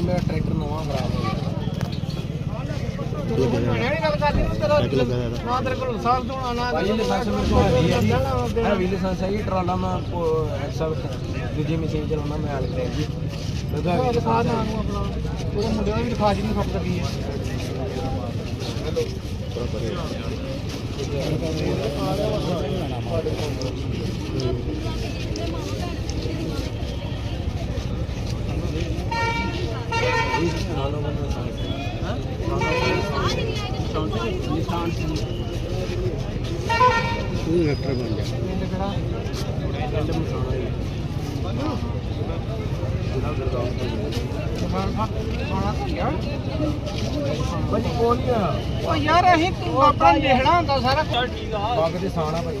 ਭਾਈ ਮੇਰਾ ਟਰੈਕਟਰ ਨਵਾਂ ਖਰਾਬ ਹੋ ਗਿਆ। ਨਾ ਤੇਰੇ ਕੋਲ ਸਾਲ ਤੋਂ ਆਣਾ ਭਾਈ ਲਾਇਸੈਂਸ ਮੇਰੇ ਕੋਲ ਹੈਗੀ ਹੈ ਜੀ। ਹੈਵੀ ਲਾਇਸੈਂਸ ਹੈ ਜੀ ਟਰਾਲਾ ਮੈਂ ਸਭ ਦੂਜੀ ਮਸ਼ੀਨ ਚਲਾਉਣਾ ਮੈਂ ਹਾਲ ਕਰਿਆ ਜੀ। ਮੈਂ ਤਾਂ ਦਿਖਾ ਨਾ ਨੂੰ ਆਪਣਾ। ਉਹਦੇ ਮੁੰਡੇ ਨੂੰ ਵੀ ਦਿਖਾ ਜਿਹਨੂੰ ਖੱਪ ਲੱਗੀ ਹੈ। ਨਾਲੋਂ ਤੂੰ। ਡਾਕਟਰ ਬਣ ਜਾ। ਪਿੰਡ ਕਿਹੜਾ? ਖਾਣਾ ਧੀਆ ਭਾਈ ਕੋਲ ਨਹੀਂ ਆ। ਉਹ ਯਾਰ ਅਸੀਂ ਤੂੰ ਆਪਣਾ ਦੇਖਣਾ ਹੁੰਦਾ ਸਾਰਾ। ਪੱਗ ਦੇ ਸਾਣਾ ਭਾਈ।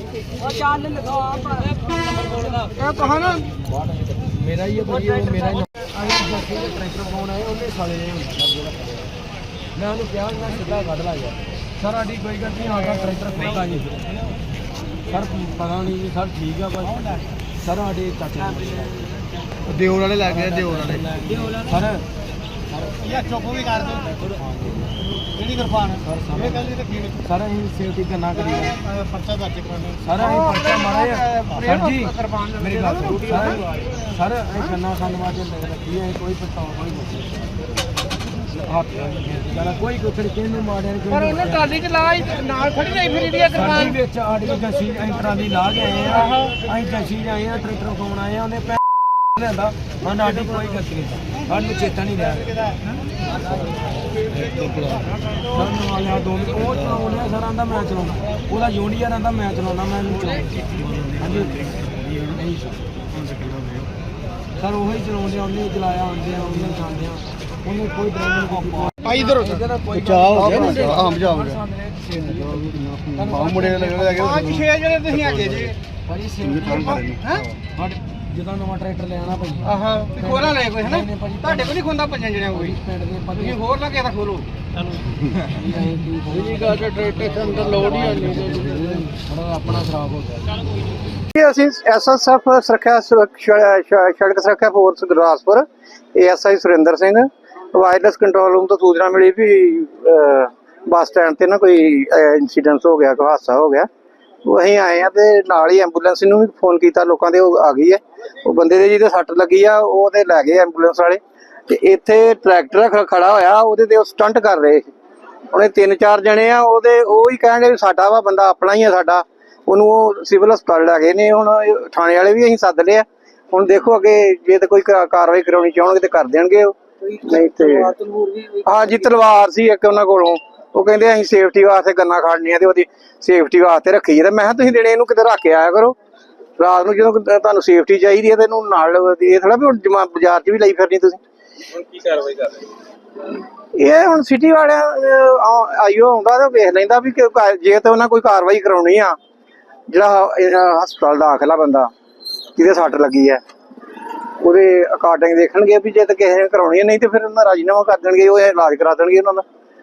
ਇਹ ਤਾਂ ਨਾ? ਮੇਰਾ ਹੀ ਹੈ ਭਾਈ ਉਹ ਮੇਰਾ ਹੀ ਦਾ ਟਰੈਕਟਰ ਉਹਨੇ ਸਾਲੇ ਨੇ ਜਿਹੜਾ ਮੈਂ ਉਹਨੂੰ ਕਿਹਾ ਮੈਂ ਸਿੱਧਾ ਕੱਢ ਲਾ ਯਾਰ। ਸਰ ਸਾਡੀ ਕੋਈ ਗੱਲ ਨਹੀਂ ਆਗਾ ਟਰੈਕਟਰ ਖੋਲਦਾ ਜੀ ਸਰ ਪਤਾ ਨਹੀਂ ਜੀ ਸਰ ਠੀਕ ਆ ਭਾਈ ਸਰ ਸਾਡੇ ਚਾਚੇ ਦਿਓਰ ਵਾਲੇ ਲੱਗ ਗਏ ਦਿਓਰ ਵਾਲੇ। ਸਰ ਯਾ ਚੁੱਪ ਵੀ ਕਰ ਦੋ। ਜਿਹੜੀ ਕਿਰਪਾਨ ਇਹ ਗੱਲ ਹੀ ਰੱਖੀ ਸਰ ਅਸੀਂ ਸੇਫਟੀ ਕਰਨਾ ਕਰੀ ਪਰਚਾ ਦਰਜ ਕਰਨਾ ਸਰ ਅਸੀਂ ਪਰਚਾ ਮਾਰਿਆ। ਸਰ ਜੀ ਕਿਰਪਾਨ ਮੇਰੀ ਗੱਲ ਸੁਣੋ। ਸਰ ਅਸੀਂ ਕੰਨਾ ਵਾਸਤੇ ਲੈ ਰੱਖੀ ਹੈ ਕੋਈ ਪਛਤਾਵਾ ਕੋਈ ਨਹੀਂ। ਕੋਈ ਨਹੀਂ ਕਿਹਨੂੰ ਮਾਰਿਆ ਨਹੀਂ ਪਰ ਉਹਨੇ ਟਰਾਲੀ ਚ ਲਾ ਹੀ ਨਾਲ ਖੜੀ ਰਹੀ ਫਿਰ ਇਹਦੀ ਸਾਡੀ ਕਿਰਪਾਨ ਵਿੱਚ ਆੜੀ ਜੱਸੀ ਅਸੀਂ ਟਰਾਲੀ ਲਾ ਕੇ ਆਏ ਆ। ਅਸੀਂ ਜੱਸੀ ਆਏ ਆ ਟਰੈਕਟਰ ਕੋਣ ਆਏ ਆ ਉਹਨੇ ਪੈ ਲਿਆਂਦਾ ਹਾਂ ਸਾਡੀ ਕੋਈ ਗਲਤੀ ਨਹੀਂ। ਸਾਨੂੰ ਚੇਤਾ ਨਹੀਂ ਰਿਹਾ। ਸਾਨੂੰ ਆਲਿਆ ਦੋ ਮਿੰਟ। ਉਹ ਚਲਾਉਂਦਾ ਸਰ ਆਂਦਾ ਮੈਂ ਚਲਾਉਣਾ। ਉਹਦਾ ਜੂਨੀਅਰ ਆਂਦਾ ਮੈਂ ਚਲਾਉਣਾ ਮੈਂ ਨਹੀਂ ਚਲਾਉਣਾ। ਹਾਂਜੀ। ਨਹੀਂ ਸਰ ਸਰ ਉਹੀ ਚਲਾਉਂਦੇ ਆ, ਉਹਨੇ ਹੀ ਚਲਾਇਆ ਆਉਂਦੇ ਆ ਉਹਨੇ ਖਾਂਦੇ ਆ। ਉਹਨੇ ਕੋਈ ਡਰਾਈਵਰ ਕੋਈ ਭਾਈ ਇਧਰ ਬਚਾਅ ਹੋ ਗਿਆ ਨਾ? ਹਾਂ, ਬਚਾਅ ਹੋ ਗਿਆ। ਮਾਂ ਮੁੰਡੇ ਲੱਗੇ ਲੱਗੇ ਪੰਜ ਛੇ ਜਿਹੜੇ ਤੁਸੀਂ ਹੈਗੇ ਜੀ। ਭਾਜੀ ਇਹ ਕੰਮ ਸੇਫਟੀ ਕਰੇ ਹੈ? ਬਟ ਜਦੋਂ ਨਵਾਂ ਟਰੈਕਟਰ ਲੈਣਾ ਭਾਈ। ਆਹਾ ਤੇ ਖੋਲਾ ਲੈ ਕੋਈ ਹੈ ਨਾ ਨਹੀਂ, ਨਹੀਂ ਭਾਜੀ। ਤੁਹਾਡੇ ਕੋਲ ਨਹੀਂ ਖੁੰਦਾ ਪੰਜਾਂ ਜਣਿਆਂ ਕੋਈ? ਪਿੰਡ ਦੇ ਪਤੀ ਤੁਸੀਂ ਹੋਰ ਲੱਗੇ ਤਾਂ ਖੋਲੋ। ਜੀ ਗਾ ਟਰੈਕਟਰ ਦੇ ਅੰਦਰ ਲੋਡ ਹੀ ਨਹੀਂ ਆਪਣਾ ਖਰਾਬ ਹੋ ਗਿਆ। ਜੀ ਅਸੀਂ ਐਸਐਸਐਫ ਸੁਰੱਖਿਆ ਸੁਰੱਖਿਆ ਸ਼- ਸੜਕ ਸੁਰੱਖਿਆ force Gurdaspur ASI Surinder Singh wireless control room ਤੋਂ ਸੂਚਨਾ ਮਿਲੀ ਵੀ ਬੱਸ ਸਟੈਂਡ ਤੇ ਨਾ ਕੋਈ ਇਨਸੀਡੈਂਟ ਹੋ ਗਿਆ, ਕੋਈ ਹਾਦਸਾ ਹੋ ਗਿਆ। ਅਸੀਂ ਆਏ ਆ ਤੇ ਨਾਲ ਹੀ ਐਂਬੂਲੈਂਸ ਨੂੰ ਵੀ ਫੋਨ ਕੀਤਾ, ਲੋਕਾਂ ਦੇ ਉਹ ਆ ਗਈ ਹੈ। ਉਹ ਬੰਦੇ ਦੇ ਜਿਹਦੇ ਸੱਟ ਲੱਗੀ ਆ, ਉਹ ਤੇ ਲੈ ਗਏ ਐਂਬੂਲੈਂਸ ਵਾਲੇ। ਤੇ ਇੱਥੇ ਟਰੈਕਟਰ ਖੜਾ ਹੋਇਆ, ਉਹਦੇ ਤੇ ਉਹ ਸਟੰਟ ਕਰ ਰਹੇ ਸੀ। ਉਹਨੇ ਤਿੰਨ ਚਾਰ ਜਣੇ ਆ, ਉਹਦੇ, ਉਹ ਹੀ ਕਹਿੰਦੇ ਵੀ ਸਾਡਾ ਵਾ, ਬੰਦਾ ਆਪਣਾ ਹੀ ਆ ਸਾਡਾ। ਉਹਨੂੰ ਉਹ ਸਿਵਲ ਹਸਪਤਾਲ ਲੈ ਗਏ ਨੇ, ਹੁਣ ਥਾਣੇ ਵਾਲੇ ਵੀ ਅਸੀਂ ਸੱਦ ਲਿਆ ਹੁਣ ਦੇਖੋ ਅੱਗੇ, ਜੇ ਤੇ ਕੋਈ ਕਾਰਵਾਈ ਕਰਾਉਣੀ ਚਾਹਣਗੇ ਤੇ ਕਰ ਦੇਣਗੇ ਉਹ। ਨਹੀਂ ਤੇ ਹਾਂ ਜੀ ਤਲਵਾਰ ਸੀ ਇੱਕ ਉਹਨਾਂ ਕੋਲੋਂ। ਉਹ ਕਹਿੰਦੇ ਅਸੀਂ ਸੇਫਟੀ ਵਾਸਤੇ ਗੰਨਾ ਖਾੜਨੀਆਂ ਤੇ ਉਹਦੀ ਸੇਫਟੀ ਵਾਸਤੇ ਰੱਖੀ ਤੇ ਮੈਂ ਕਿਹਾ ਤੁਸੀਂ ਦਿਨੇ ਇਹਨੂੰ ਕਿਤੇ ਰੱਖ ਕੇ ਆਇਆ ਕਰੋ। ਰਾਤ ਨੂੰ ਜਦੋਂ ਤੁਹਾਨੂੰ ਸੇਫਟੀ ਚਾਹੀਦੀ ਹੈ ਤੇ ਇਹਨੂੰ ਨਾਲ ਇਹ ਥੋੜਾ ਵੀ ਹੁਣ ਜਮਾ ਬਾਜ਼ਾਰ 'ਚ ਵੀ ਲਈ ਫਿਰਨੀ ਤੁਸੀਂ। ਇਹ ਹੁਣ ਸਿਟੀ ਵਾਲਿਆਂ ਅਹ, ਆ- ਆਈਓ ਆਉਂਦਾ ਤੇ ਵੇਖ ਲੈਂਦਾ ਵੀ ਜੇ ਤੇ ਉਹਨਾਂ ਕੋਈ ਕਾਰਵਾਈ ਕਰਾਉਣੀ ਆ। ਜਿਹੜਾ ਹਸਪਤਾਲ ਦਾਖਲਾ ਬੰਦਾ ਜਿਹਦੇ ਸੱਟ ਲੱਗੀ ਹੈ। ਉਹਦੇ ਅਕਾਰਡਿੰਗ ਦੇਖਣਗੇ ਵੀ ਜੇ ਤੇ ਕਿਸੇ ਨੇ ਕਰਾਉਣੀ ਨਹੀਂ ਤੇ ਫਿਰ ਉਹਨਾਂ ਰਾਜੀਨਾਮਾ ਕਰ ਦੇਣਗੇ, ਉਹ ਇਲਾਜ ਕਰਾ ਦੇਣਗੇ ਉਹਨਾਂ ਦਾ।